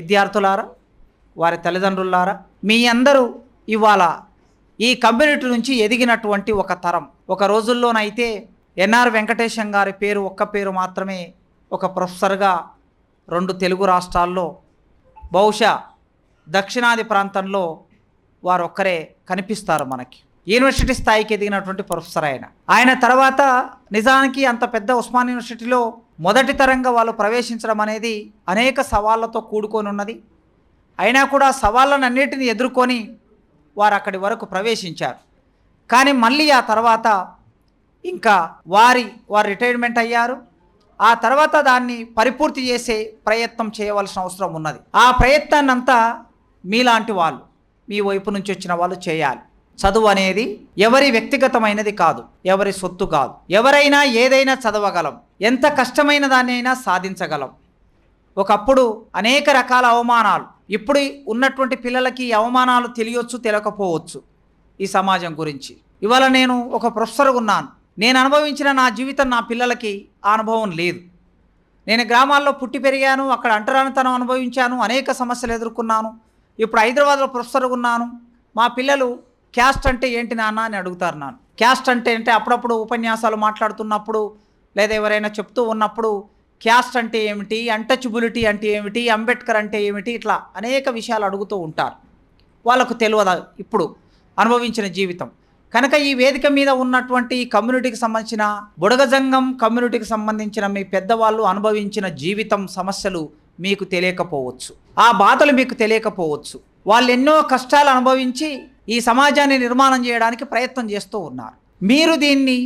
విద్యార్థులారా వారి తల్లిదండ్రులారా మీ అందరూ ఇవాళ ఈ కమ్యూనిటీ నుంచి ఎదిగినటువంటి ఒక తరం. ఒక రోజుల్లోనైతే ఎన్ఆర్ వెంకటేశం గారి పేరు ఒక్క పేరు మాత్రమే ఒక ప్రొఫెసర్గా రెండు తెలుగు రాష్ట్రాల్లో బహుశా దక్షిణాది ప్రాంతంలో వారు ఒక్కరే కనిపిస్తారు మనకి. యూనివర్సిటీ స్థాయికి ఎదిగినటువంటి ప్రొఫెసర్ ఆయన. ఆయన తర్వాత నిజానికి అంత పెద్ద ఉస్మాన్ యూనివర్సిటీలో మొదటి తరంగా వాళ్ళు ప్రవేశించడం అనేది అనేక సవాళ్ళతో కూడుకొని ఉన్నది. అయినా కూడా సవాళ్ళను అన్నిటిని ఎదుర్కొని వారు అక్కడి వరకు ప్రవేశించారు. కానీ మళ్ళీ ఆ తర్వాత ఇంకా వారి వారు రిటైర్మెంట్ అయ్యారు. ఆ తర్వాత దాన్ని పరిపూర్తి చేసే ప్రయత్నం చేయవలసిన అవసరం ఉన్నది. ఆ ప్రయత్నాన్నంతా మీలాంటి వాళ్ళు మీ వైపు నుంచి వచ్చిన వాళ్ళు చేయాలి. చదువు అనేది ఎవరి వ్యక్తిగతమైనది కాదు ఎవరి సొత్తు కాదు. ఎవరైనా ఏదైనా చదవగలం. ఎంత కష్టమైన దాన్నైనా సాధించగలం. ఒకప్పుడు అనేక రకాల అవమానాలు. ఇప్పుడు ఉన్నటువంటి పిల్లలకి అవమానాలు తెలియొచ్చు తెలియకపోవచ్చు ఈ సమాజం గురించి. ఇవాళ నేను ఒక ప్రొఫెసర్ ఉన్నాను. నేను అనుభవించిన నా జీవితం నా పిల్లలకి ఆ అనుభవం లేదు. నేను గ్రామాల్లో పుట్టి పెరిగాను అక్కడ అంటరానితనం అనుభవించాను అనేక సమస్యలు ఎదుర్కొన్నాను. ఇప్పుడు హైదరాబాద్లో ప్రొఫెసర్ ఉన్నాను. మా పిల్లలు క్యాస్ట్ అంటే ఏంటి నాన్న అని అడుగుతారు నాన్న. క్యాస్ట్ అంటే అంటే అప్పుడప్పుడు ఉపన్యాసాలు మాట్లాడుతున్నప్పుడు లేదా ఎవరైనా చెప్తూ ఉన్నప్పుడు క్యాస్ట్ అంటే ఏమిటి? అంటచబిలిటీ అంటే ఏమిటి? అంబేద్కర్ అంటే ఏమిటి? ఇట్లా అనేక విషయాలు అడుగుతూ ఉంటారు. వాళ్ళకు తెలియదు ఇప్పుడు అనుభవించిన జీవితం? కనుక ఈ వేదిక మీద ఉన్నటువంటి ఈ కమ్యూనిటీకి సంబంధించిన బుడగజంగం కమ్యూనిటీకి సంబంధించిన మీ పెద్దవాళ్ళు అనుభవించిన జీవితం సమస్యలు మీకు తెలియకపోవచ్చు. ఆ బాధలు మీకు తెలియకపోవచ్చు. వాళ్ళు ఎన్నో కష్టాలు అనుభవించి ఈ సమాజాన్ని నిర్మాణం చేయడానికి ప్రయత్నం చేస్తూ ఉన్నారు. మీరు దీన్ని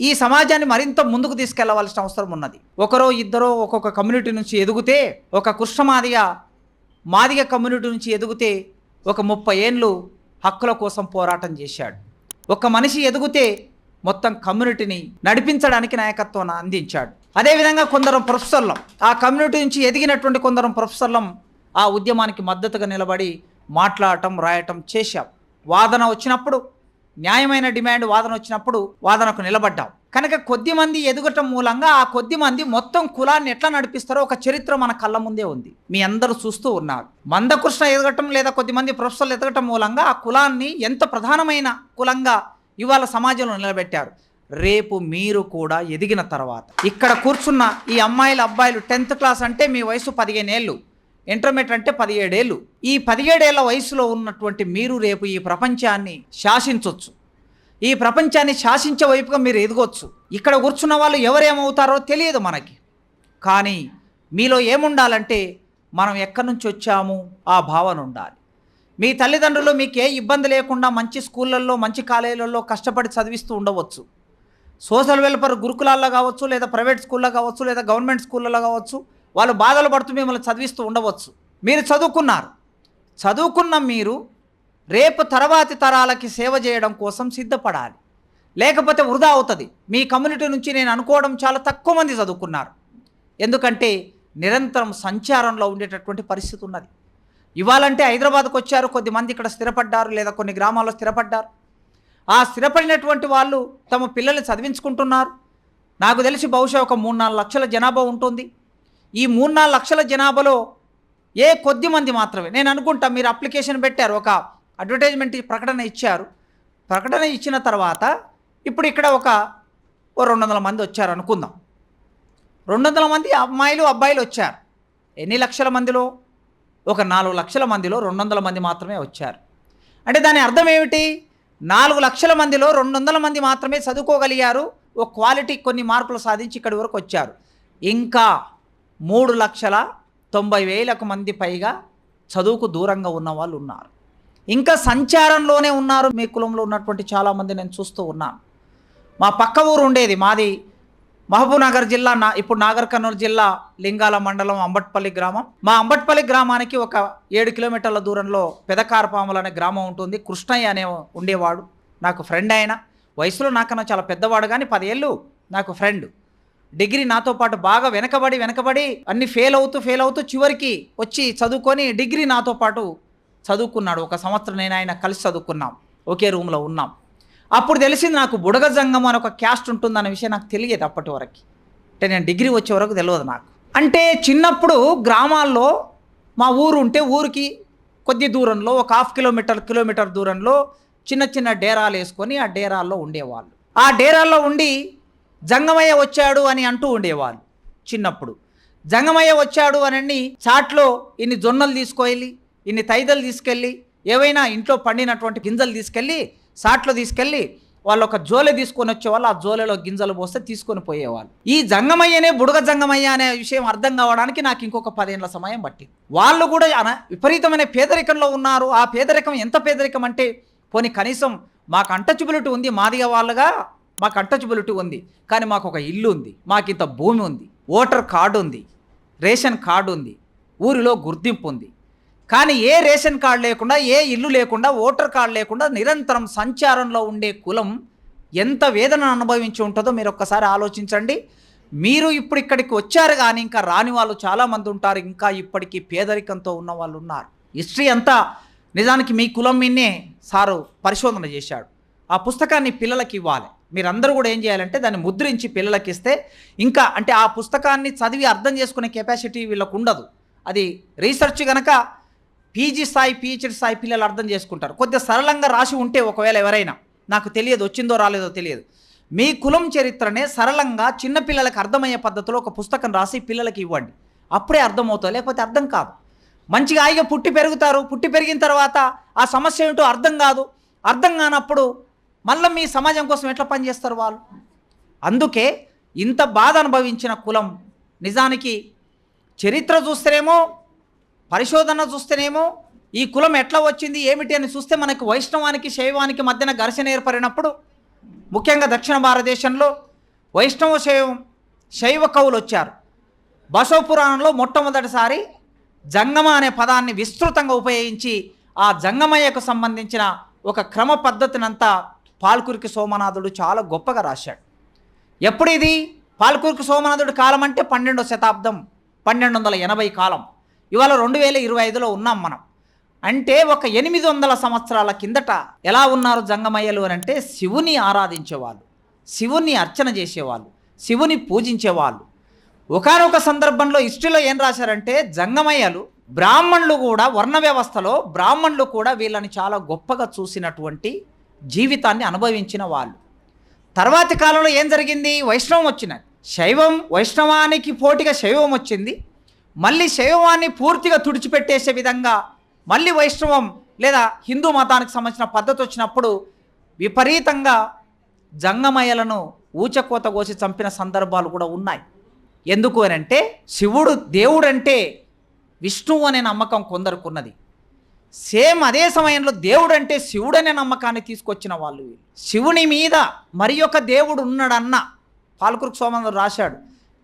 ఈ సమాజాన్ని మరింత ముందుకు తీసుకెళ్ళవలసిన అవసరం ఉన్నది. ఒకరో ఇద్దరో ఒక్కొక్క కమ్యూనిటీ నుంచి ఎదిగితే ఒక కృష్ణమాదిగ మాదిగ కమ్యూనిటీ నుంచి ఎదిగితే ఒక ముప్పై ఏళ్ళు హక్కుల కోసం పోరాటం చేశాడు. ఒక మనిషి ఎదిగితే మొత్తం కమ్యూనిటీని నడిపించడానికి నాయకత్వం అందించాడు. అదేవిధంగా కొందరు ప్రొఫెసర్లం ఆ కమ్యూనిటీ నుంచి ఎదిగినటువంటి కొందరు ప్రొఫెసర్లం ఆ ఉద్యమానికి మద్దతుగా నిలబడి మాట్లాడటం రాయటం చేశాం. వాదన వచ్చినప్పుడు న్యాయమైన డిమాండ్ వాదన వచ్చినప్పుడు వాదనకు నిలబడ్డాం. కనుక కొద్ది మంది ఎదుగటం మూలంగా ఆ కొద్ది మంది మొత్తం కులాన్ని ఎట్లా నడిపిస్తారో ఒక చరిత్ర మన కళ్ళ ముందే ఉంది. మీ అందరూ చూస్తూ ఉన్నారు. మందకృష్ణ ఎదగటం లేదా కొద్దిమంది ప్రొఫెసర్లు ఎదగటం మూలంగా ఆ కులాన్ని ఎంత ప్రధానమైన కులంగా ఇవాళ సమాజంలో నిలబెట్టారు. రేపు మీరు కూడా ఎదిగిన తర్వాత. ఇక్కడ కూర్చున్న ఈ అమ్మాయిలు అబ్బాయిలు టెన్త్ క్లాస్ అంటే మీ వయసు పదిహేనేళ్ళు. ఇంటర్మీడియట్ అంటే పదిహేడేళ్ళు. ఈ పదిహేడేళ్ళ వయసులో ఉన్నటువంటి మీరు రేపు ఈ ప్రపంచాన్ని శాసించవచ్చు ఈ ప్రపంచాన్ని శాసించే వైపుగా మీరు ఎదగొచ్చు. ఇక్కడ కూర్చున్న వాళ్ళు ఎవరేమవుతారో తెలియదు మనకి. కానీ మీలో ఏముండాలంటే మనం ఎక్కడి నుంచి వచ్చాము? ఆ భావన ఉండాలి. మీ తల్లిదండ్రులు మీకు ఏ ఇబ్బంది లేకుండా మంచి స్కూళ్ళల్లో మంచి కాలేజీలలో కష్టపడి చదివిస్తూ ఉండవచ్చు. సోషల్ వెల్ఫేర్ గురుకులాల్లో కావచ్చు లేదా ప్రైవేట్ స్కూల్లో కావచ్చు లేదా గవర్నమెంట్ స్కూళ్ళలో కావచ్చు. వాళ్ళు బాధలు పడుతూ మిమ్మల్ని చదివిస్తూ ఉండవచ్చు. మీరు చదువుకున్నారు. చదువుకున్న మీరు రేపు తర్వాతి తరాలకి సేవ చేయడం కోసం సిద్ధపడాలి. లేకపోతే వృధా అవుతుంది. మీ కమ్యూనిటీ నుంచి నేను అనుకోవడం చాలా తక్కువ మంది చదువుకున్నారు. ఎందుకంటే నిరంతరం సంచారంలో ఉండేటటువంటి పరిస్థితి ఉన్నది. ఇవాళంటే హైదరాబాద్కు వచ్చారు కొద్దిమంది ఇక్కడ స్థిరపడ్డారు లేదా కొన్ని గ్రామాల్లో స్థిరపడ్డారు. ఆ స్థిరపడినటువంటి వాళ్ళు తమ పిల్లల్ని చదివించుకుంటున్నారు. నాకు తెలిసి బహుశా ఒక మూడు నాలుగు లక్షల జనాభా ఉంటుంది. ఈ మూడు నాలుగు లక్షల జనాభాలో ఏ కొద్ది మంది మాత్రమే. నేను అనుకుంటా మీరు అప్లికేషన్ పెట్టారు ఒక అడ్వర్టైజ్మెంట్ ప్రకటన ఇచ్చారు. ప్రకటన ఇచ్చిన తర్వాత ఇప్పుడు ఇక్కడ ఒక ఓ రెండు వందల మంది వచ్చారు అనుకుందాం. రెండు వందల మంది అమ్మాయిలు అబ్బాయిలు వచ్చారు. ఎన్ని లక్షల మందిలో? ఒక నాలుగు లక్షల మందిలో రెండు వందల మంది మాత్రమే వచ్చారు. అంటే దాని అర్థం ఏమిటి? నాలుగు లక్షల మందిలో రెండు వందల మంది మాత్రమే చదువుకోగలిగారు. ఓ క్వాలిటీ కొన్ని మార్కులు సాధించి ఇక్కడి వరకు వచ్చారు. ఇంకా మూడు లక్షల తొంభై వేలకు మంది పైగా చదువుకు దూరంగా ఉన్న వాళ్ళు ఉన్నారు. ఇంకా సంచారంలోనే ఉన్నారు. మీ కులంలో ఉన్నటువంటి చాలామంది నేను చూస్తూ ఉన్నాను. మా పక్క ఊరు ఉండేది. మాది మహబూబ్నగర్ జిల్లా నా ఇప్పుడు నాగర్ కర్నూలు జిల్లా లింగాల మండలం అంబట్పల్లి గ్రామం. మా అంబట్పల్లి గ్రామానికి ఒక ఏడు కిలోమీటర్ల దూరంలో పెదకారపాములు అనే గ్రామం ఉంటుంది. కృష్ణయ్య అనే ఉండేవాడు. నాకు ఫ్రెండ్ ఆయన. వయసులో నాకన్నా చాలా పెద్దవాడు. కానీ పదేళ్ళు నాకు ఫ్రెండ్ డిగ్రీ నాతో పాటు బాగా వెనకబడి వెనకబడి అన్ని ఫెయిల్ అవుతూ ఫెయిల్ అవుతూ చివరికి వచ్చి చదువుకొని డిగ్రీ నాతో పాటు చదువుకున్నాడు. ఒక సంవత్సరం నేను ఆయన కలిసి చదువుకున్నాం. ఒకే రూమ్లో ఉన్నాం. అప్పుడు తెలిసింది నాకు బుడగ జంగం అని ఒక క్యాస్ట్ ఉంటుందన్న విషయం నాకు తెలియదు అప్పటి వరకు. అంటే నేను డిగ్రీ వచ్చే వరకు తెలియదు నాకు. అంటే చిన్నప్పుడు గ్రామాల్లో మా ఊరు ఉంటే ఊరికి కొద్ది దూరంలో ఒక హాఫ్ కిలోమీటర్ కిలోమీటర్ దూరంలో చిన్న చిన్న డేరాలు వేసుకొని ఆ డేరాల్లో ఉండేవాళ్ళు. ఆ డేరాల్లో ఉండి జంగమయ్య వచ్చాడు అని అంటూ ఉండేవాళ్ళు చిన్నప్పుడు. జంగమయ్య వచ్చాడు అని చాట్లో ఇన్ని జొన్నలు తీసుకెళ్ళి ఇన్ని తైదలు తీసుకెళ్ళి ఏవైనా ఇంట్లో పండినటువంటి గింజలు తీసుకెళ్ళి సాట్లో తీసుకెళ్ళి వాళ్ళు ఒక జోలె తీసుకొని వచ్చేవాళ్ళు ఆ జోలెలో గింజలు పోస్తే తీసుకొని పోయేవాళ్ళు. ఈ జంగమయ్యనే బుడగ జంగమయ్య అనే విషయం అర్థం కావడానికి నాకు ఇంకొక పదేళ్ళ సమయం పట్టింది. వాళ్ళు కూడా విపరీతమైన పేదరికంలో ఉన్నారు. ఆ పేదరికం ఎంత పేదరికం అంటే పోనీ కనీసం మాకు అంటచుబిలిటీ ఉంది మాదిగ వాళ్ళుగా మాకు అంటచుబిలిటీ ఉంది కానీ మాకు ఒక ఇల్లు ఉంది మాకు ఇంత భూమి ఉంది ఓటర్ కార్డు ఉంది రేషన్ కార్డు ఉంది ఊరిలో గుర్తింపు ఉంది. కానీ ఏ రేషన్ కార్డు లేకుండా ఏ ఇల్లు లేకుండా ఓటర్ కార్డు లేకుండా నిరంతరం సంచారంలో ఉండే కులం ఎంత వేదన అనుభవించి ఉంటుందో మీరు ఒక్కసారి ఆలోచించండి. మీరు ఇప్పుడు ఇక్కడికి వచ్చారు కానీ ఇంకా రాని వాళ్ళు చాలామంది ఉంటారు ఇంకా ఇప్పటికీ పేదరికంతో ఉన్న వాళ్ళు ఉన్నారు. హిస్టరీ అంతా నిజానికి మీ కులం మీనే సారు పరిశోధన చేశాడు. ఆ పుస్తకాన్ని పిల్లలకి ఇవ్వాలి. మీరందరూ కూడా ఏం చేయాలంటే దాన్ని ముద్రించి పిల్లలకి ఇస్తే ఇంకా అంటే ఆ పుస్తకాన్ని చదివి అర్థం చేసుకునే కెపాసిటీ వీళ్ళకు ఉండదు. అది రీసెర్చ్ కనుక పీజీ స్థాయి పీహెచ్డి స్థాయి పిల్లలు అర్థం చేసుకుంటారు. కొద్దిగా సరళంగా రాసి ఉంటే ఒకవేళ ఎవరైనా నాకు తెలియదు వచ్చిందో రాలేదో తెలియదు. మీ కులం చరిత్రనే సరళంగా చిన్నపిల్లలకు అర్థమయ్యే పద్ధతిలో ఒక పుస్తకం రాసి పిల్లలకి ఇవ్వండి. అప్పుడే అర్థమవుతుంది లేకపోతే అర్థం కాదు. మంచిగా హాయిగా పుట్టి పెరుగుతారు. పుట్టి పెరిగిన తర్వాత ఆ సమస్య ఏంటో అర్థం కాదు. అర్థం కానప్పుడు మళ్ళీ మీ సమాజం కోసం ఎట్లా పనిచేస్తారు వాళ్ళు? అందుకే ఇంత బాధ అనుభవించిన కులం నిజానికి చరిత్ర చూస్తేనేమో పరిశోధన చూస్తేనేమో ఈ కులం ఎట్లా వచ్చింది ఏమిటి అని చూస్తే మనకు వైష్ణవానికి శైవానికి మధ్యన ఘర్షణ ఏర్పడినప్పుడు ముఖ్యంగా దక్షిణ భారతదేశంలో వైష్ణవ శైవం శైవ కవులు వచ్చారు. బసవ పురాణంలో మొట్టమొదటిసారి జంగమ అనే పదాన్ని విస్తృతంగా ఉపయోగించి ఆ జంగమయ్యకు సంబంధించిన ఒక క్రమ పద్ధతినంతా పాల్కురికి సోమనాథుడు చాలా గొప్పగా రాశాడు. ఎప్పుడు ఇది? పాల్కురికి సోమనాథుడి కాలం అంటే పన్నెండో శతాబ్దం పన్నెండు వందల ఎనభై కాలం. ఇవాళ రెండు వేల ఇరవై ఐదులో ఉన్నాం మనం. అంటే ఒక ఎనిమిది వందల సంవత్సరాల కిందట ఎలా ఉన్నారు జంగమయ్యలు అని అంటే శివుని ఆరాధించేవాళ్ళు శివుని అర్చన చేసేవాళ్ళు శివుని పూజించేవాళ్ళు. ఒకనొక సందర్భంలో హిస్టరీలో ఏం రాశారంటే జంగమయ్యలు బ్రాహ్మణులు కూడా వర్ణ వ్యవస్థలో బ్రాహ్మణులు కూడా వీళ్ళని చాలా గొప్పగా చూసినటువంటి జీవితాన్ని అనుభవించిన వాళ్ళు. తర్వాతి కాలంలో ఏం జరిగింది? వైష్ణవం వచ్చినది శైవం వైష్ణవానికి పోటీగా శైవం వచ్చింది. మళ్ళీ శైవాన్ని పూర్తిగా తుడిచిపెట్టేసే విధంగా మళ్ళీ వైష్ణవం లేదా హిందూ మతానికి సంబంధించిన పద్ధతి వచ్చినప్పుడు విపరీతంగా జంగమయ్యలను ఊచకోత కోసి చంపిన సందర్భాలు కూడా ఉన్నాయి. ఎందుకు అని అంటే శివుడు దేవుడంటే విష్ణువు అనే నమ్మకం కొందరుకున్నది సేమ్ అదే సమయంలో దేవుడు అంటే శివుడనే నమ్మకాన్ని తీసుకొచ్చిన వాళ్ళు శివుని మీద మరి ఒక దేవుడు ఉన్నాడన్న పాల్కురుకు సోమందరు రాశాడు.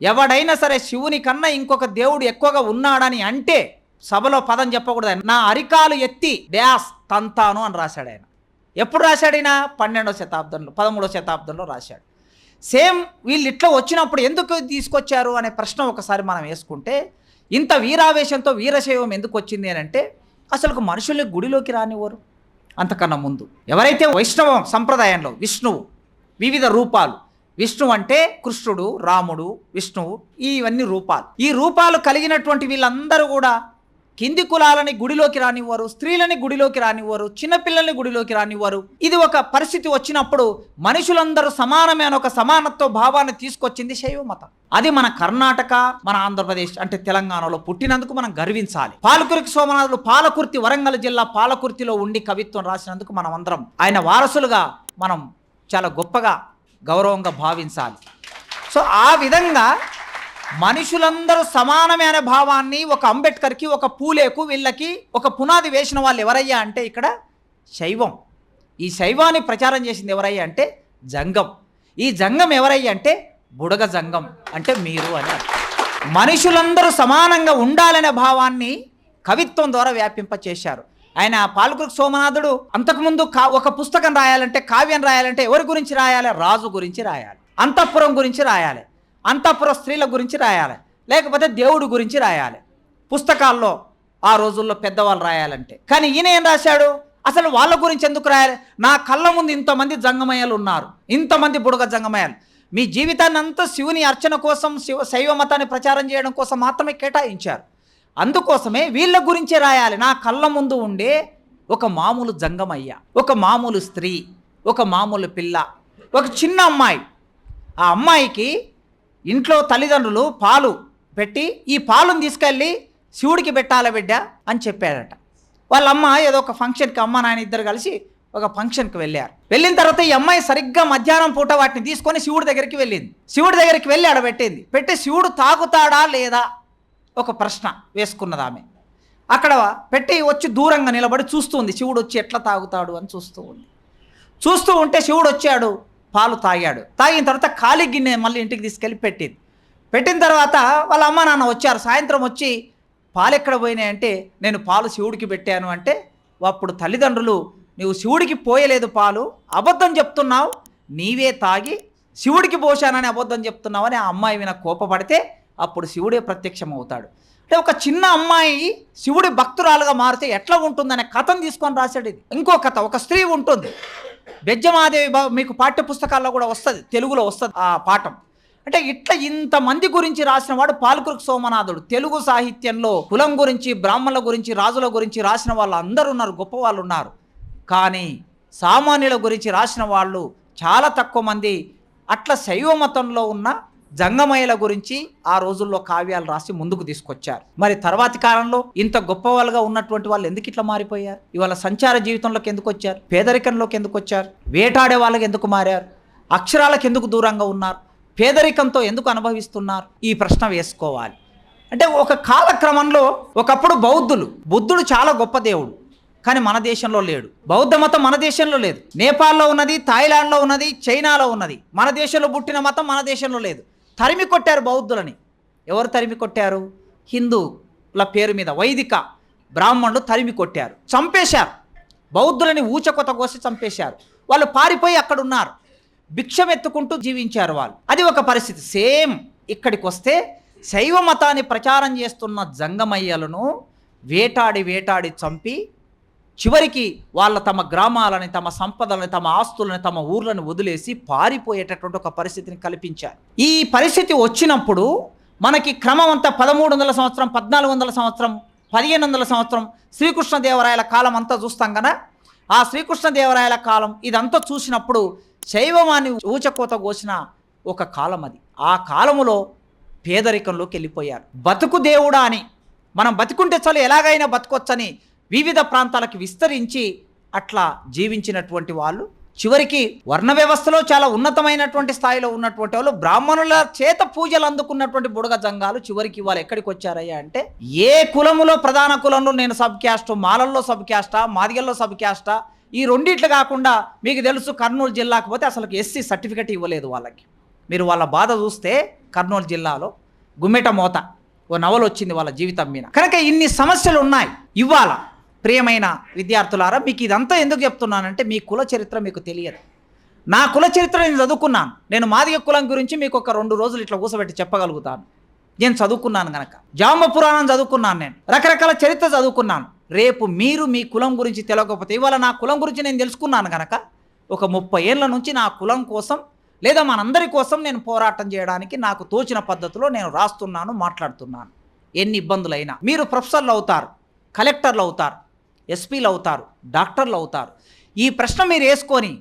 ఎవడైనా సరే శివుని కన్నా ఇంకొక దేవుడు ఎక్కువగా ఉన్నాడని అంటే సభలో పదం చెప్పకూడదు ఆయన. నా అరికాలు ఎత్తి డ్యాస్ తంతాను అని రాశాడు ఆయన. ఎప్పుడు రాశాడు ఈయన? పన్నెండవ శతాబ్దంలో పదమూడవ శతాబ్దంలో రాశాడు. సేమ్ వీళ్ళు ఇట్లా వచ్చినప్పుడు ఎందుకు తీసుకొచ్చారు అనే ప్రశ్న ఒకసారి మనం వేసుకుంటే ఇంత వీరావేశంతో వీరశైవం ఎందుకు వచ్చింది అని అంటే అసలు మనుషుల్ని గుడిలోకి రానివ్వరు. అంతకన్నా ముందు. ఎవరైతే వైష్ణవ సంప్రదాయంలో విష్ణువు వివిధ రూపాలు విష్ణువు అంటే కృష్ణుడు రాముడు విష్ణువు ఇవన్నీ రూపాలు. ఈ రూపాలు కలిగినటువంటి వీళ్ళందరూ కూడా కింది కులాలని గుడిలోకి రానివ్వరు స్త్రీలని గుడిలోకి రానివ్వరు చిన్నపిల్లల్ని గుడిలోకి రానివ్వరు. ఇది ఒక పరిస్థితి వచ్చినప్పుడు మనుషులందరూ సమానమే అని ఒక సమానత్వ భావాన్ని తీసుకొచ్చింది శైవ మతం. అది మన కర్ణాటక మన ఆంధ్రప్రదేశ్ అంటే తెలంగాణలో పుట్టినందుకు మనం గర్వించాలి. పాలకురికి సోమనాథులు పాలకుర్తి వరంగల్ జిల్లా పాలకుర్తిలో ఉండి కవిత్వం రాసినందుకు మనం అందరం ఆయన వారసులుగా మనం చాలా గొప్పగా గౌరవంగా భావించాలి. సో ఆ విధంగా మనుషులందరూ సమానమే అనే భావాన్ని ఒక అంబేద్కర్కి ఒక పూలేకు వీళ్ళకి ఒక పునాది వేసిన వాళ్ళు ఎవరయ్యా అంటే ఇక్కడ శైవం. ఈ శైవాన్ని ప్రచారం చేసింది ఎవరయ్యా అంటే జంగం. ఈ జంగం ఎవరయ్యా అంటే బుడగ జంగం అంటే మీరు అని మనుషులందరూ సమానంగా ఉండాలనే భావాన్ని కవిత్వం ద్వారా వ్యాపింప చేశారు. ఆయన పాల్కురు సోమనాథుడు అంతకుముందు కా ఒక పుస్తకం రాయాలంటే కావ్యం రాయాలంటే ఎవరి గురించి రాయాలి? రాజు గురించి రాయాలి. అంతఃపురం గురించి రాయాలి. అంతఃపుర స్త్రీల గురించి రాయాలి. లేకపోతే దేవుడి గురించి రాయాలి. పుస్తకాల్లో ఆ రోజుల్లో పెద్దవాళ్ళు రాయాలంటే. కానీ ఈయన ఏం రాశాడు? అసలు వాళ్ళ గురించి ఎందుకు రాయాలి? నా కళ్ళ ముందు ఇంతమంది జంగమయ్యలు ఉన్నారు. ఇంతమంది బుడగ జంగమయ్యలు. మీ జీవితాన్ని అంతా శివుని అర్చన కోసం శివ శైవ మతాన్ని ప్రచారం చేయడం కోసం మాత్రమే కేటాయించారు. అందుకోసమే వీళ్ళ గురించే రాయాలి. నా కళ్ళ ముందు ఉండే ఒక మామూలు జంగమయ్య ఒక మామూలు స్త్రీ ఒక మామూలు పిల్ల ఒక చిన్న అమ్మాయి. ఆ అమ్మాయికి ఇంట్లో తల్లిదండ్రులు పాలు పెట్టి ఈ పాలును తీసుకెళ్ళి శివుడికి పెట్టాలి బిడ్డ అని చెప్పాడట వాళ్ళ అమ్మ ఏదో ఒక ఫంక్షన్కి అమ్మ నాయన ఇద్దరు కలిసి ఒక ఫంక్షన్కి వెళ్ళారు. వెళ్ళిన తర్వాత ఈ అమ్మాయి సరిగ్గా మధ్యాహ్నం పూట వాటిని తీసుకొని శివుడి దగ్గరికి వెళ్ళింది. శివుడి దగ్గరికి వెళ్ళి ఆడ పెట్టింది. పెట్టి శివుడు తాగుతాడా లేదా? ఒక ప్రశ్న వేసుకున్నది ఆమె. అక్కడ పెట్టి వచ్చి దూరంగా నిలబడి చూస్తుంది శివుడు వచ్చి ఎట్లా తాగుతాడు అని చూస్తూ ఉంది. చూస్తూ ఉంటే శివుడు వచ్చాడు. పాలు తాగాడు. తాగిన తర్వాత ఖాళీ గిన్నె మళ్ళీ ఇంటికి తీసుకెళ్ళి పెట్టింది. పెట్టిన తర్వాత వాళ్ళ అమ్మ నాన్న వచ్చారు. సాయంత్రం వచ్చి పాలు ఎక్కడ పోయినాయి అంటే నేను పాలు శివుడికి పెట్టాను అంటే అప్పుడు తల్లిదండ్రులు నువ్వు శివుడికి పోయలేదు పాలు అబద్ధం చెప్తున్నావు నీవే తాగి శివుడికి పోశానని అబద్ధం చెప్తున్నావని ఆ అమ్మాయి విన కోపపడితే అప్పుడు శివుడే ప్రత్యక్షం అవుతాడు అంటే ఒక చిన్న అమ్మాయి శివుడి భక్తురాలుగా మారితే ఎట్లా ఉంటుందనే కథను తీసుకొని రాశాడు ఇది. ఇంకో కథ ఒక స్త్రీ ఉంటుంది. బెజ్జమాదేవి బా- మీకు పాఠ్య పుస్తకాల్లో కూడా వస్తుంది తెలుగులో వస్తుంది ఆ పాఠం. అంటే ఇట్లా ఇంతమంది గురించి రాసిన వాడు పాల్కురుకు సోమనాథుడు. తెలుగు సాహిత్యంలో కులం గురించి బ్రాహ్మణుల గురించి రాజుల గురించి రాసిన వాళ్ళు అందరూ ఉన్నారు గొప్ప వాళ్ళు ఉన్నారు. కానీ సామాన్యుల గురించి రాసిన వాళ్ళు చాలా తక్కువ మంది. అట్లా శైవ మతంలో ఉన్న జంగమయ్యల గురించి ఆ రోజుల్లో కావ్యాలు రాసి ముందుకు తీసుకొచ్చారు. మరి తర్వాతి కాలంలో ఇంత గొప్ప వాళ్ళుగా ఉన్నటువంటి వాళ్ళు ఎందుకు ఇట్లా మారిపోయారు? ఇవాళ సంచార జీవితంలోకి ఎందుకు వచ్చారు? పేదరికంలోకి ఎందుకు వచ్చారు? వేటాడే వాళ్ళకి ఎందుకు మారారు? అక్షరాలకు ఎందుకు దూరంగా ఉన్నారు? పేదరికంతో ఎందుకు అనుభవిస్తున్నారు? ఈ ప్రశ్న వేసుకోవాలి. అంటే ఒక కాలక్రమంలో ఒకప్పుడు బౌద్ధులు బుద్ధుడు చాలా గొప్ప దేవుడు కానీ మన దేశంలో లేడు. బౌద్ధ మతం మన దేశంలో లేదు. నేపాల్లో ఉన్నది థాయిలాండ్లో ఉన్నది చైనాలో ఉన్నది. మన దేశంలో పుట్టిన మతం మన దేశంలో లేదు. తరిమి కొట్టారు బౌద్ధులని. ఎవరు తరిమి కొట్టారు? హిందువుల పేరు మీద వైదిక బ్రాహ్మణులు తరిమి కొట్టారు. చంపేశారు. బౌద్ధులని ఊచకొత కోసి చంపేశారు. వాళ్ళు పారిపోయి అక్కడ ఉన్నారు భిక్షం ఎత్తుకుంటూ జీవించారు వాళ్ళు. అది ఒక పరిస్థితి. సేమ్ ఇక్కడికి వస్తే శైవ మతాన్ని ప్రచారం చేస్తున్న జంగమయ్యలను వేటాడి వేటాడి చంపి చివరికి వాళ్ళ తమ గ్రామాలని తమ సంపదలని తమ ఆస్తులని తమ ఊర్లను వదిలేసి పారిపోయేటటువంటి ఒక పరిస్థితిని కల్పించారు. ఈ పరిస్థితి వచ్చినప్పుడు మనకి క్రమం అంతా పదమూడు వందల సంవత్సరం పద్నాలుగు వందల సంవత్సరం పదిహేను వందల సంవత్సరం శ్రీకృష్ణదేవరాయల కాలం అంతా చూస్తాం కదా? ఆ శ్రీకృష్ణదేవరాయల కాలం ఇదంతా చూసినప్పుడు శైవమాన్ని ఊచకోత కోసిన ఒక కాలం అది. ఆ కాలములో పేదరికంలోకి వెళ్ళిపోయారు. బతుకు దేవుడా అని. మనం బతుకుంటే చాలు ఎలాగైనా బతకొచ్చని వివిధ ప్రాంతాలకు విస్తరించి అట్లా జీవించినటువంటి వాళ్ళు చివరికి వర్ణ వ్యవస్థలో చాలా ఉన్నతమైనటువంటి స్థాయిలో ఉన్నటువంటి వాళ్ళు బ్రాహ్మణుల చేత పూజలు అందుకున్నటువంటి బుడగ జంగాలు చివరికి వాళ్ళు ఎక్కడికి వచ్చారయ్యా అంటే ఏ కులములో ప్రధాన కులంలో నేను సబ్ క్యాస్ట్ మాలల్లో సబ్ క్యాస్టా మాదిగల్లో సబ్ క్యాస్టా ఈ రెండిట్లు కాకుండా మీకు తెలుసు కర్నూలు జిల్లాకు పోతే అసలు ఎస్సీ సర్టిఫికెట్ ఇవ్వలేదు వాళ్ళకి. మీరు వాళ్ళ బాధ చూస్తే కర్నూలు జిల్లాలో గుమ్మెట మోత ఓ నవలు వచ్చింది వాళ్ళ జీవితం మీద. కనుక ఇన్ని సమస్యలు ఉన్నాయి ఇవాళ ప్రియమైన విద్యార్థులారా మీకు ఇదంతా ఎందుకు చెప్తున్నానంటే మీ కుల చరిత్ర మీకు తెలియదు. నా కుల చరిత్ర నేను చదువుకున్నాను. నేను మాదిగ కులం గురించి మీకు ఒక రెండు రోజులు ఇట్లా కూసబెట్టి చెప్పగలుగుతాను. నేను చదువుకున్నాను గనక. జామ పురాణం చదువుకున్నాను నేను. రకరకాల చరిత్ర చదువుకున్నాను. రేపు మీరు మీ కులం గురించి తెలియకపోతే ఇవాళ నా కులం గురించి నేను తెలుసుకున్నాను గనక ఒక ముప్పై ఏళ్ళ నుంచి నా కులం కోసం లేదా మనందరి కోసం నేను పోరాటం చేయడానికి నాకు తోచిన పద్ధతిలో నేను రాస్తున్నాను మాట్లాడుతున్నాను. ఎన్ని ఇబ్బందులైనా. మీరు ప్రొఫెసర్లు అవుతారు కలెక్టర్లు అవుతారు. ఎస్పీలు అవుతారు డాక్టర్లు అవుతారు ఈ ప్రశ్న మీరు వేసుకొని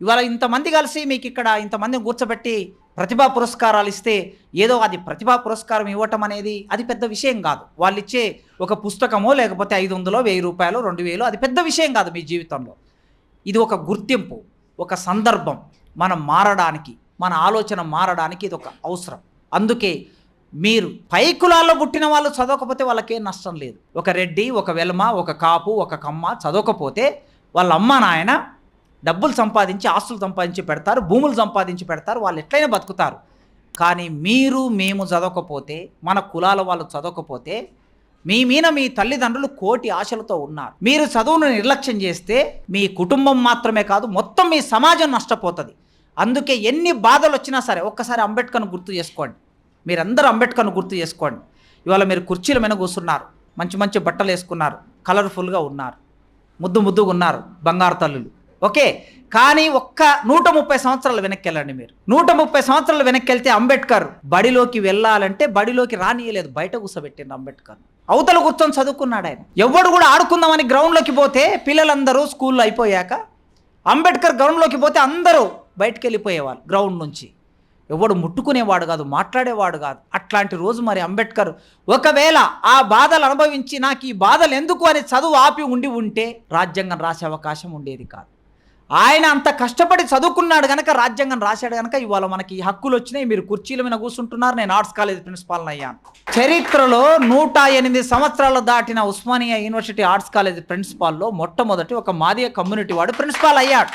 ఇవాళ ఇంతమంది కలిసి మీకు ఇక్కడ ఇంతమందిని కూర్చోబెట్టి ప్రతిభా పురస్కారాలు ఇస్తే ఏదో అది ప్రతిభా పురస్కారం ఇవ్వటం అనేది అది పెద్ద విషయం కాదు. వాళ్ళు ఇచ్చే ఒక పుస్తకమో లేకపోతే ఐదు వందలో వెయ్యి రూపాయలు రెండు వేలు అది పెద్ద విషయం కాదు మీ జీవితంలో. ఇది ఒక గుర్తింపు ఒక సందర్భం. మనం మారడానికి మన ఆలోచన మారడానికి ఇది ఒక అవసరం. అందుకే మీరు పై కులాల్లో పుట్టిన వాళ్ళు చదవకపోతే వాళ్ళకేం నష్టం లేదు. ఒక రెడ్డి ఒక వెలమ ఒక కాపు ఒక కమ్మ చదవకపోతే వాళ్ళ అమ్మ నాయన డబ్బులు సంపాదించి ఆస్తులు సంపాదించి పెడతారు భూములు సంపాదించి పెడతారు వాళ్ళు ఎట్లయినా బతుకుతారు. కానీ మీరు మేము చదవకపోతే మన కులాల వాళ్ళు చదవకపోతే మీ మీద మీ తల్లిదండ్రులు కోటి ఆశలతో ఉన్నారు. మీరు చదువును నిర్లక్ష్యం చేస్తే మీ కుటుంబం మాత్రమే కాదు మొత్తం మీ సమాజం నష్టపోతుంది. అందుకే ఎన్ని బాధలు వచ్చినా సరే ఒక్కసారి అంబేద్కర్ను గుర్తు చేసుకోండి. మీరందరూ అంబేద్కర్ను గుర్తు చేసుకోండి. ఇవాళ మీరు కుర్చీల మీద కూర్చున్నారు. మంచి మంచి బట్టలు వేసుకున్నారు. కలర్ఫుల్గా ఉన్నారు. ముద్దు ముద్దుగా ఉన్నారు బంగారు తల్లులు. ఓకే? కానీ ఒక్క నూట ముప్పై సంవత్సరాలు వెనక్కి వెళ్ళండి మీరు. నూట ముప్పై సంవత్సరాలు వెనక్కి వెళ్తే అంబేద్కర్ బడిలోకి వెళ్ళాలంటే బడిలోకి రానియలేదు. బయట కూర్చోబెట్టిండు అంబేద్కర్. అవతల కూర్చొని చదువుకున్నాడు ఆయన. ఎవడు కూడా ఆడుకుందామని గ్రౌండ్లోకి పోతే పిల్లలందరూ స్కూల్లో అయిపోయాక అంబేద్కర్ గ్రౌండ్లోకి పోతే అందరూ బయటకు వెళ్ళిపోయేవాళ్ళు గ్రౌండ్ నుంచి. ఎవడు ముట్టుకునేవాడు కాదు మాట్లాడేవాడు కాదు. అట్లాంటి రోజు మరి అంబేద్కర్ ఒకవేళ ఆ బాధలు అనుభవించి నాకు ఈ బాధలు ఎందుకు అని చదువు ఆపి ఉండి ఉంటే రాజ్యాంగం రాసే అవకాశం ఉండేది కాదు. ఆయన అంత కష్టపడి చదువుకున్నాడు కనుక రాజ్యాంగం రాశాడు కనుక ఇవాళ మనకి ఈ హక్కులు వచ్చినాయి. మీరు కుర్చీల మీద కూర్చుంటున్నారు. నేను ఆర్ట్స్ కాలేజ్ ప్రిన్సిపాల్ అయ్యాను. చరిత్రలో నూట ఎనిమిది సంవత్సరాలు దాటిన ఉస్మానియా యూనివర్సిటీ ఆర్ట్స్ కాలేజ్ ప్రిన్సిపాల్లో మొట్టమొదటి ఒక మాదిగ కమ్యూనిటీ వాడు ప్రిన్సిపాల్ అయ్యాడు.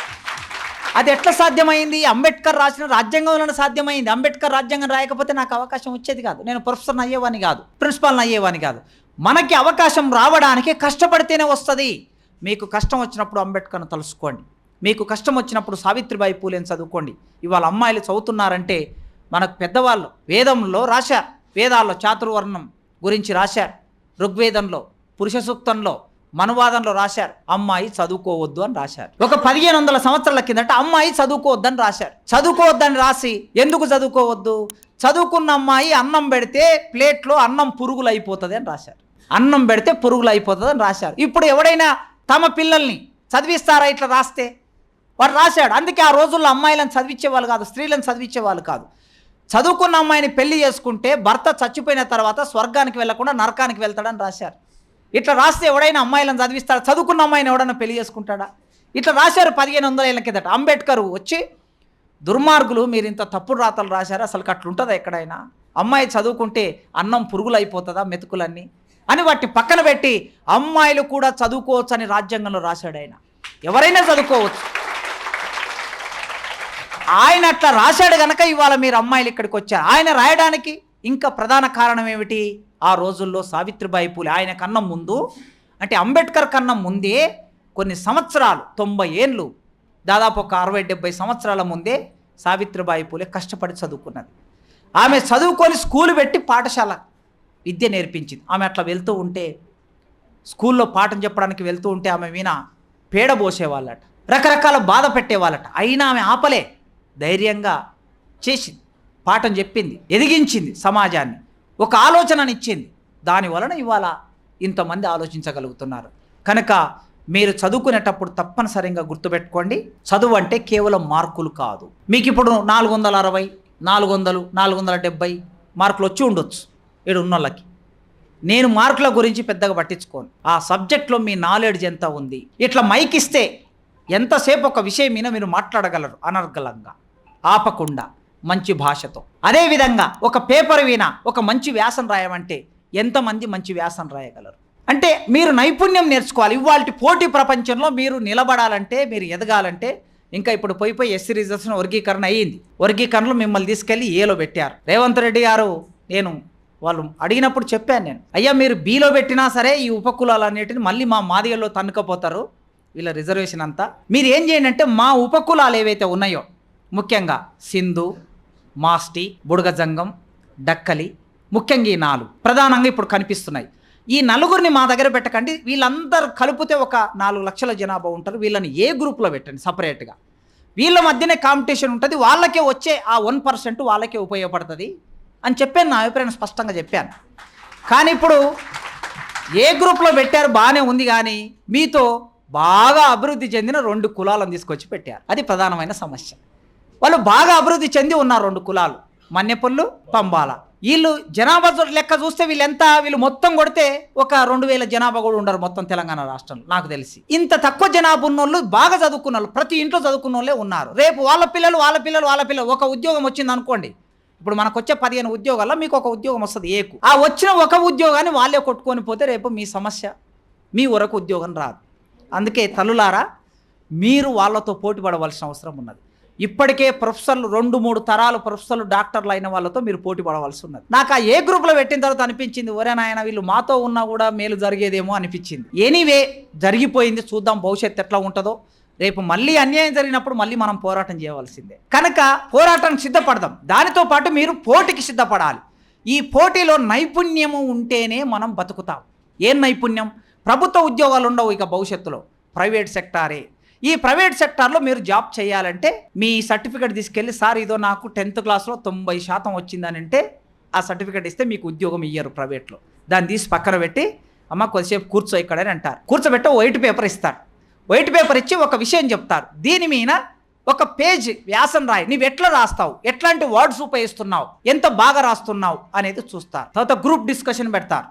అది ఎట్లా సాధ్యమైంది? అంబేద్కర్ రాసిన రాజ్యాంగంలోనే సాధ్యమైంది. అంబేద్కర్ రాజ్యాంగం రాయకపోతే నాకు అవకాశం వచ్చేది కాదు. నేను ప్రొఫెసర్ని అయ్యేవాని కాదు. ప్రిన్సిపాల్ని అయ్యేవాని కాదు. మనకి అవకాశం రావడానికి కష్టపడితేనే వస్తుంది. మీకు కష్టం వచ్చినప్పుడు అంబేద్కర్ను తలుసుకోండి. మీకు కష్టం వచ్చినప్పుడు సావిత్రిబాయి పూలేని చదువుకోండి. ఇవాళ అమ్మాయిలు చదువుతున్నారంటే మనకు పెద్దవాళ్ళు వేదంలో రాశారు. వేదాల్లో చాతుర్వర్ణం గురించి రాశారు. ఋగ్వేదంలో పురుష సూక్తంలో మనువాదంలో రాశారు. అమ్మాయి చదువుకోవద్దు అని రాశారు. ఒక పదిహేను వందల సంవత్సరాల కిందట అమ్మాయి చదువుకోవద్దని రాశారు. చదువుకోవద్దని రాసి ఎందుకు చదువుకోవద్దు? చదువుకున్న అమ్మాయి అన్నం పెడితే ప్లేట్లో అన్నం పురుగులు అయిపోతుంది అని రాశారు. అన్నం పెడితే పురుగులు అయిపోతుంది అని రాశారు. ఇప్పుడు ఎవడైనా తమ పిల్లల్ని చదివిస్తారా ఇట్లా రాస్తే? వాడు రాశాడు. అందుకే ఆ రోజుల్లో అమ్మాయిలను చదివించేవాళ్ళు కాదు స్త్రీలను చదివించేవాళ్ళు కాదు. చదువుకున్న అమ్మాయిని పెళ్ళి చేసుకుంటే భర్త చచ్చిపోయిన తర్వాత స్వర్గానికి వెళ్ళకుండా నరకానికి వెళ్తాడని రాశారు. ఇట్లా రాస్తే ఎవడైనా అమ్మాయిలను చదివిస్తాడా? చదువుకున్న అమ్మాయిని ఎవడైనా పెళ్ళి చేసుకుంటాడా? ఇట్లా రాశారు పదిహేను వందల ఏళ్ళ కిందట. అంబేద్కర్ వచ్చి దుర్మార్గులు మీరు ఇంత తప్పుడు రాతలు రాశారు అసలు అట్లుంటుందా ఎక్కడైనా? అమ్మాయి చదువుకుంటే అన్నం పురుగులు అయిపోతుందా మెతుకులన్నీ? అని వాటిని పక్కన పెట్టి అమ్మాయిలు కూడా చదువుకోవచ్చు అని రాజ్యాంగంలో రాశాడు ఆయన. ఎవరైనా చదువుకోవచ్చు. ఆయన అట్లా రాశాడు కనుక ఇవాళ మీరు అమ్మాయిలు ఇక్కడికి వచ్చారు. ఆయన రాయడానికి ఇంకా ప్రధాన కారణం ఏమిటి? ఆ రోజుల్లో సావిత్రిబాయి పూలే ఆయన కన్నా ముందు అంటే అంబేద్కర్ కన్నా ముందే కొన్ని సంవత్సరాలు తొంభై ఏళ్ళు దాదాపు ఒక అరవై డెబ్బై సంవత్సరాల ముందే సావిత్రిబాయి పూలే కష్టపడి చదువుకున్నది. ఆమె చదువుకొని స్కూల్ పెట్టి పాఠశాల విద్య నేర్పించింది. ఆమె అట్లా వెళ్తూ ఉంటే స్కూల్లో పాఠం చెప్పడానికి వెళ్తూ ఉంటే ఆమె విన పేడ పోసేవాళ్ళట రకరకాల బాధ పెట్టేవాళ్ళట. అయినా ఆమె ఆపలే ధైర్యంగా చేసింది పాఠం చెప్పింది ఎదిగించింది సమాజాన్ని. ఒక ఆలోచననిచ్చింది. దాని వలన ఇవాళ ఇంతమంది ఆలోచించగలుగుతున్నారు. కనుక మీరు చదువుకునేటప్పుడు తప్పనిసరిగా గుర్తుపెట్టుకోండి. చదువు అంటే కేవలం మార్కులు కాదు. మీకు ఇప్పుడు నాలుగు వందల అరవై నాలుగు వందలు నాలుగు వందల డెబ్బై మార్కులు వచ్చి ఉండొచ్చు ఇక్కడ ఉన్నోళ్ళకి నేను మార్కుల గురించి పెద్దగా పట్టించుకోను. ఆ సబ్జెక్ట్లో మీ నాలెడ్జ్ ఎంత ఉంది? ఇట్లా మైక్ ఇస్తే ఎంతసేపు ఒక విషయం మీద మీరు మాట్లాడగలరు అనర్గళంగా? ఆపకుండా. మంచి భాషతో. అదేవిధంగా ఒక పేపర్ విన ఒక మంచి వ్యాసం రాయమంటే ఎంతమంది మంచి వ్యాసం రాయగలరు? అంటే మీరు నైపుణ్యం నేర్చుకోవాలి. ఇవాళ పోటీ ప్రపంచంలో మీరు నిలబడాలంటే మీరు ఎదగాలంటే ఇంకా ఇప్పుడు పోయి పోయి ఎస్సీ రిజర్వేషన్ వర్గీకరణ అయ్యింది. వర్గీకరణలో మిమ్మల్ని తీసుకెళ్ళి ఏలో పెట్టారు. రేవంత్ రెడ్డి గారు నేను వాళ్ళు అడిగినప్పుడు చెప్పాను నేను. అయ్యా మీరు బీలో పెట్టినా సరే ఈ ఉపకులాలు అనేటివి మళ్ళీ మా మాదిగల్లో తన్నుకపోతారు. వీళ్ళ రిజర్వేషన్ అంతా. మీరు ఏం చేయండి అంటే మా ఉపకులాలు ఏవైతే ఉన్నాయో ముఖ్యంగా సింధు మాస్టి బుడగజంగం డక్కలి ముఖ్యంగా ఈ నాలుగు ప్రధానంగా ఇప్పుడు కనిపిస్తున్నాయి. ఈ నలుగురిని మా దగ్గర పెట్టకండి. వీళ్ళందరూ కలిపితే ఒక నాలుగు లక్షల జనాభా ఉంటారు. వీళ్ళని ఏ గ్రూప్లో పెట్టండి? సపరేట్గా వీళ్ళ మధ్యనే కాంపిటీషన్ ఉంటుంది. వాళ్ళకే వచ్చే ఆ వన్ పర్సెంట్ వాళ్ళకే ఉపయోగపడుతుంది అని చెప్పాను నా అభిప్రాయం స్పష్టంగా చెప్పాను. కానీ ఇప్పుడు ఏ గ్రూప్లో పెట్టారు? బాగానే ఉంది కానీ మీతో బాగా అభివృద్ధి చెందిన రెండు కులాలను తీసుకొచ్చి పెట్టారు. అది ప్రధానమైన సమస్య. వాళ్ళు బాగా అభివృద్ధి చెంది ఉన్నారు రెండు కులాలు. మన్నెపల్లు పంబాల. వీళ్ళు జనాభా లెక్క చూస్తే వీళ్ళు ఎంత వీళ్ళు మొత్తం కొడితే ఒక రెండు వేల జనాభా కూడా ఉండరు మొత్తం తెలంగాణ రాష్ట్రంలో నాకు తెలిసి. ఇంత తక్కువ జనాభా ఉన్నోళ్ళు బాగా చదువుకున్న వాళ్ళు ప్రతి ఇంట్లో చదువుకున్న వాళ్ళే ఉన్నారు. రేపు వాళ్ళ పిల్లలు వాళ్ళ పిల్లలు వాళ్ళ పిల్లలు ఒక ఉద్యోగం వచ్చింది అనుకోండి. ఇప్పుడు మనకు వచ్చే పదిహేను ఉద్యోగాల్లో మీకు ఒక ఉద్యోగం వస్తుంది ఏకు. ఆ వచ్చిన ఒక ఉద్యోగాన్ని వాళ్ళే కొట్టుకొని పోతే రేపు మీ సమస్య మీ వరకు ఉద్యోగం రాదు. అందుకే తల్లులారా మీరు వాళ్ళతో పోటీ పడవలసిన అవసరం ఉన్నది. ఇప్పటికే ప్రొఫెసర్లు రెండు మూడు తరాలు ప్రొఫెసర్లు డాక్టర్లు అయిన వాళ్ళతో మీరు పోటీ పడవలసి ఉన్నది. నాకు ఆ ఏ గ్రూప్లో పెట్టిన తర్వాత అనిపించింది ఒరే నాయన వీళ్ళు మాతో ఉన్నా కూడా మేలు జరిగేదేమో అనిపించింది. ఎనీవే జరిగిపోయింది చూద్దాం భవిష్యత్తు ఎట్లా ఉంటుందో. రేపు మళ్ళీ అన్యాయం జరిగినప్పుడు మళ్ళీ మనం పోరాటం చేయవలసిందే. కనుక పోరాటానికి సిద్ధపడదాం. దానితో పాటు మీరు పోటీకి సిద్ధపడాలి. ఈ పోటీలో నైపుణ్యము ఉంటేనే మనం బతుకుతాం. ఏం నైపుణ్యం? ప్రభుత్వ ఉద్యోగాలు ఉండవు ఇక భవిష్యత్తులో. ప్రైవేట్ సెక్టారే. ఈ ప్రైవేట్ సెక్టార్లో మీరు జాబ్ చేయాలంటే మీ సర్టిఫికేట్ తీసుకెళ్ళి సార్ ఇదో నాకు టెన్త్ క్లాస్లో తొంభై శాతం వచ్చిందని అంటే ఆ సర్టిఫికేట్ ఇస్తే మీకు ఉద్యోగం ఇయ్యరు ప్రైవేట్లో. దాన్ని తీసి పక్కన పెట్టి అమ్మ కొద్దిసేపు కూర్చో ఇక్కడ అని అంటారు. కూర్చోబెట్టి వైట్ పేపర్ ఇస్తారు. వైట్ పేపర్ ఇచ్చి ఒక విషయం చెప్తారు. దీని మీద ఒక పేజ్ వ్యాసం రాయి. నువ్వు ఎట్లా రాస్తావు? ఎట్లాంటి వర్డ్స్ ఉపయోగిస్తున్నావు? ఎంత బాగా రాస్తున్నావు? అనేది చూస్తారు. తర్వాత గ్రూప్ డిస్కషన్ పెడతారు.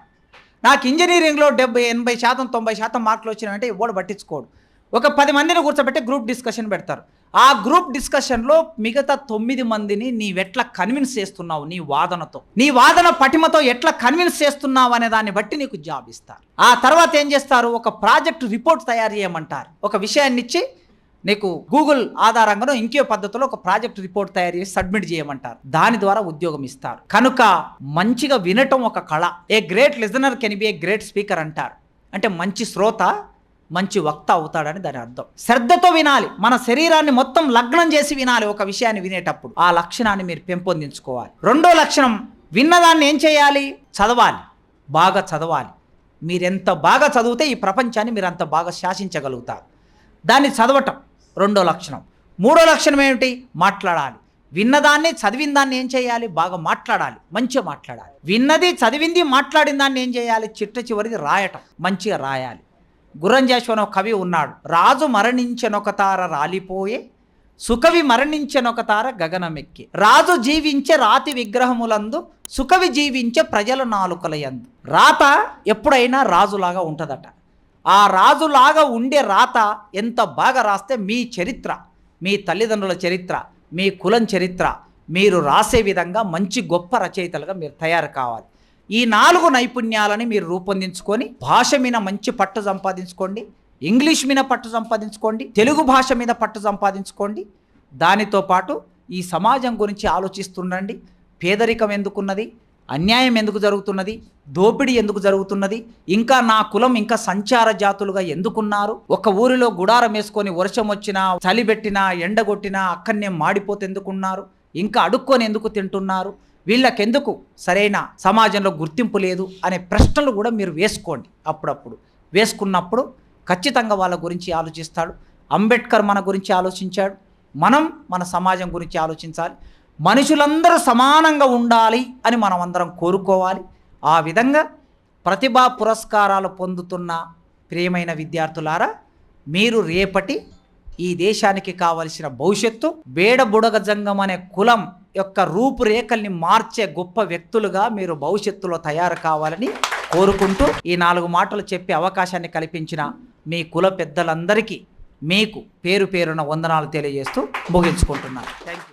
నాకు ఇంజనీరింగ్లో డెబ్బై ఎనభై శాతం తొంభై శాతం మార్కులు వచ్చినాయంటే ఎవడు పట్టించుకోడు. ఒక పది మందిని కూర్చోబెట్టి గ్రూప్ డిస్కషన్ పెడతారు. ఆ గ్రూప్ డిస్కషన్లో మిగతా తొమ్మిది మందిని నీవెట్లా కన్విన్స్ చేస్తున్నావు నీ వాదనతో. నీ వాదన పటిమతో ఎట్లా కన్విన్స్ చేస్తున్నావు అనే దాన్ని బట్టి నీకు జాబ్ ఇస్తారు. ఆ తర్వాత ఏం చేస్తారు? ఒక ప్రాజెక్ట్ రిపోర్ట్ తయారు చేయమంటారు. ఒక విషయాన్ని ఇచ్చి నీకు గూగుల్ ఆధారంగానో ఇంకే పద్ధతిలో ఒక ప్రాజెక్ట్ రిపోర్ట్ తయారు చేసి సబ్మిట్ చేయమంటారు. దాని ద్వారా ఉద్యోగం ఇస్తారు. కనుక మంచిగా వినటం ఒక కళ. A great listener can be a great speaker అంటారు. అంటే మంచి శ్రోత మంచి వక్త అవుతాడని దాని అర్థం. శ్రద్ధతో వినాలి. మన శరీరాన్ని మొత్తం లగ్నం చేసి వినాలి ఒక విషయాన్ని వినేటప్పుడు. ఆ లక్షణాన్ని మీరు పెంపొందించుకోవాలి. రెండో లక్షణం విన్నదాన్ని ఏం చేయాలి? చదవాలి. బాగా చదవాలి. మీరెంత బాగా చదివితే ఈ ప్రపంచాన్ని మీరు అంత బాగా శాసించగలుగుతారు. దాన్ని చదవటం రెండో లక్షణం. మూడో లక్షణం ఏమిటి? మాట్లాడాలి. విన్నదాన్ని చదివిన దాన్ని ఏం చేయాలి? బాగా మాట్లాడాలి. మంచిగా మాట్లాడాలి. విన్నది చదివింది మాట్లాడిన దాన్ని ఏం చేయాలి? చిట్ట చివరిది రాయటం. మంచిగా రాయాలి. గురంజేశ్వర ఒక కవి ఉన్నాడు. రాజు మరణించనొక తార రాలిపోయే సుకవి మరణించనొక తార గగనమెక్కి. రాజు జీవించే రాతి విగ్రహములందు సుకవి జీవించే ప్రజల నాలుకలయందు. రాత ఎప్పుడైనా రాజులాగా ఉంటుందట. ఆ రాజులాగా ఉండే రాత ఎంత బాగా రాస్తే మీ చరిత్ర మీ తల్లిదండ్రుల చరిత్ర మీ కులం చరిత్ర మీరు రాసే విధంగా మంచి గొప్ప రచయితలుగా మీరు తయారు కావాలి. ఈ నాలుగు నైపుణ్యాలని మీరు రూపొందించుకొని భాష మీద మంచి పట్టు సంపాదించుకోండి ఇంగ్లీష్ మీద పట్టు సంపాదించుకోండి తెలుగు భాష మీద పట్టు సంపాదించుకోండి. దానితో పాటు ఈ సమాజం గురించి ఆలోచిస్తుండండి. పేదరికం ఎందుకున్నది? అన్యాయం ఎందుకు జరుగుతున్నది? దోపిడీ ఎందుకు జరుగుతున్నది? ఇంకా నా కులం ఇంకా సంచార జాతులుగా ఎందుకున్నారు? ఒక ఊరిలో గుడారం వేసుకొని వర్షం వచ్చినా చలిబెట్టినా ఎండగొట్టినా అక్కడనే మాడిపోతే ఎందుకున్నారు ఇంకా అడుక్కొని ఎందుకు తింటున్నారు? వీళ్ళకెందుకు సరైన సమాజంలో గుర్తింపు లేదు అనే ప్రశ్నలు కూడా మీరు వేసుకోండి అప్పుడప్పుడు. వేసుకున్నప్పుడు ఖచ్చితంగా వాళ్ళ గురించి ఆలోచిస్తాడు. అంబేద్కర్ మన గురించి ఆలోచించాడు. మనం మన సమాజం గురించి ఆలోచించాలి. మనుషులందరూ సమానంగా ఉండాలి అని మనం అందరం కోరుకోవాలి. ఆ విధంగా ప్రతిభా పురస్కారాలు పొందుతున్న ప్రియమైన విద్యార్థులారా మీరు రేపటి ఈ దేశానికి కావలసిన భవిష్యత్తు బేడబుడగ జంగం అనే కులం యొక్క రూపురేఖల్ని మార్చే గొప్ప వ్యక్తులుగా మీరు భవిష్యత్తులో తయారు కావాలని కోరుకుంటూ ఈ నాలుగు మాటలు చెప్పే అవకాశాన్ని కల్పించిన మీ కుల పెద్దలందరికీ మీకు పేరు పేరున వందనాలు తెలియజేస్తూ ముగించుకుంటున్నాను. Thank you